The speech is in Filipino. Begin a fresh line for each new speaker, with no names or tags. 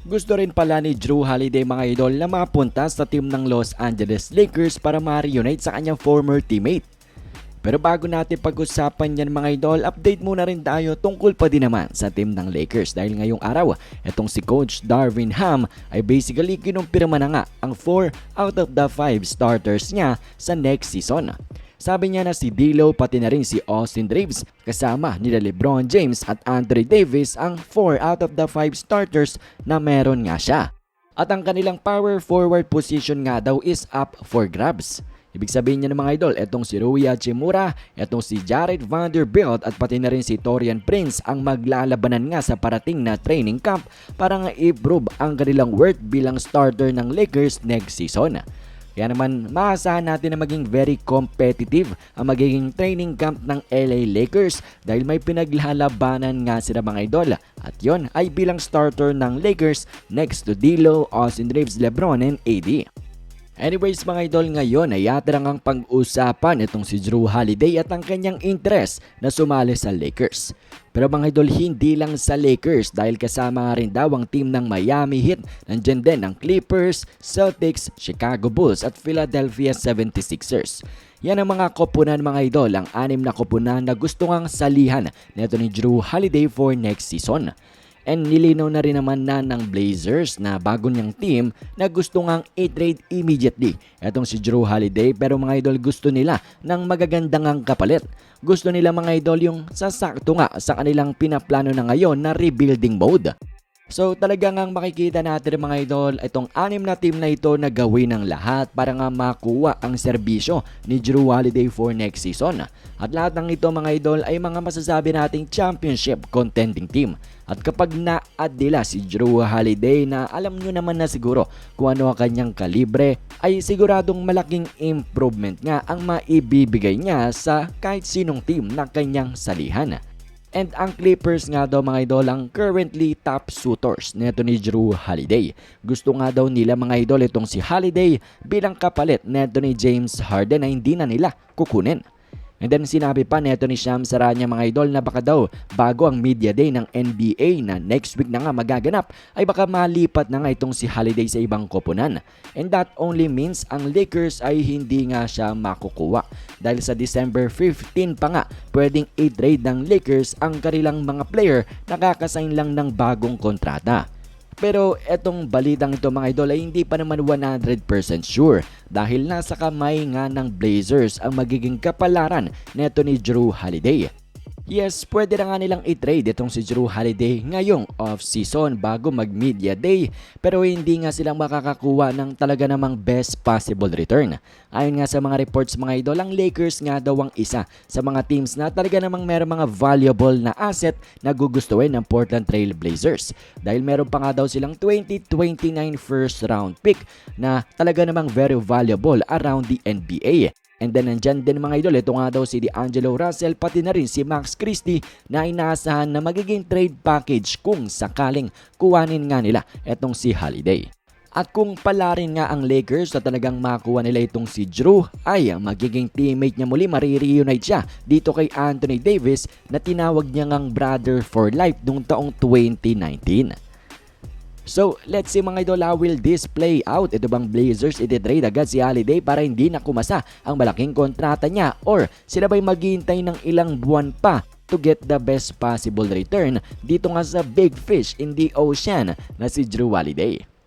Gusto rin pala ni Drew Holiday mga idol na mapunta sa team ng Los Angeles Lakers para ma-reunite sa kanyang former teammate. Pero bago natin pag-usapan yan mga idol, update muna rin tayo tungkol pa din naman sa team ng Lakers dahil ngayong araw, itong si Coach Darvin Ham ay basically kinumpirma na nga ang 4 out of the 5 starters niya sa next season. Sabi niya na si D'Lo pati na rin si Austin Reeves kasama nila LeBron James at Anthony Davis ang 4 out of the 5 starters na meron nga siya. At ang kanilang power forward position nga daw is up for grabs. Ibig sabihin niya ng mga idol, etong si Rui Hachimura, etong si Jared Vanderbilt at pati na rin si Torian Prince ang maglalabanan nga sa parating na training camp para nga i-prove ang kanilang worth bilang starter ng Lakers next season. Kaya naman, maasahan natin na maging very competitive ang magiging training camp ng LA Lakers dahil may pinaglalabanan nga sila mga idol. At yon ay bilang starter ng Lakers next to D'Lo, Austin Reeves, LeBron, and AD. Anyways mga idol, ngayon ay atirang ang pag-usapan itong si Drew Holiday at ang kanyang interest na sumali sa Lakers. Pero mga idol, hindi lang sa Lakers dahil kasama nga rin daw ang team ng Miami Heat, nandyan din ang Clippers, Celtics, Chicago Bulls at Philadelphia 76ers. Yan ang mga koponan mga idol, ang anim na koponan na gusto ngang salihan nito ni Drew Holiday for next season. And nilinaw na rin naman na ng Blazers na bago niyang team na gusto ngang i-trade immediately. Etong si Drew Holiday pero mga idol gusto nila ng magagandang ang kapalit. Gusto nila mga idol yung sasakto nga sa kanilang pinaplano na ngayon na rebuilding mode. So talagang ang makikita natin mga idol, itong anim na team na ito na gawin ng lahat para nga makuha ang serbisyo ni Drew Holiday for next season. At lahat ng ito mga idol ay mga masasabi nating championship contending team. At kapag na-add nila si Drew Holiday na alam nyo naman na siguro kung ano ang kanyang kalibre, ay siguradong malaking improvement nga ang maibibigay niya sa kahit sinong team na kanyang salihan. And ang Clippers nga daw mga idol ang currently top suitors neto ni Drew Holiday. Gusto nga daw nila mga idol itong si Holiday bilang kapalit neto ni James Harden na hindi na nila kukunin. And then sinabi pa neto ni Sham Saranya mga idol na baka daw bago ang media day ng NBA na next week na nga magaganap ay baka malipat na nga itong si Holiday sa ibang koponan. And that only means ang Lakers ay hindi nga siya makukuha. Dahil sa December 15 pa nga pwedeng i-trade ng Lakers ang kanilang mga player na kakasign lang ng bagong kontrata. Pero etong balitang ito mga idol ay hindi pa naman 100% sure dahil nasa kamay nga ng Blazers ang magiging kapalaran neto ni Drew Holiday. Yes, pwede na nga nilang i-trade itong si Drew Holiday ngayong off-season bago mag-media day pero hindi nga silang makakakuha ng talaga namang best possible return. Ayon nga sa mga reports mga idol, ang Lakers nga daw ang isa sa mga teams na talaga namang meron mga valuable na asset na gugustuhin ng Portland Trail Blazers. Dahil meron pa nga daw silang 2029 first round pick na talaga namang very valuable around the NBA. And then nandyan din mga idol, ito nga daw si D'Angelo Russell pati na rin si Max Christie na inaasahan na magiging trade package kung sakaling kuwanin nga nila itong si Holiday. At kung pala rin nga ang Lakers na talagang makuha nila itong si Drew ay magiging teammate niya muli marireunite siya dito kay Anthony Davis na tinawag niya ngang brother for life noong taong 2019. So, let's see mga idol, how will this play out? Ito bang Blazers ititrade agad si Holiday para hindi na kumasa ang malaking kontrata niya? Or sila ba'y maghihintay ng ilang buwan pa to get the best possible return dito nga sa big fish in the ocean na si Drew Holiday?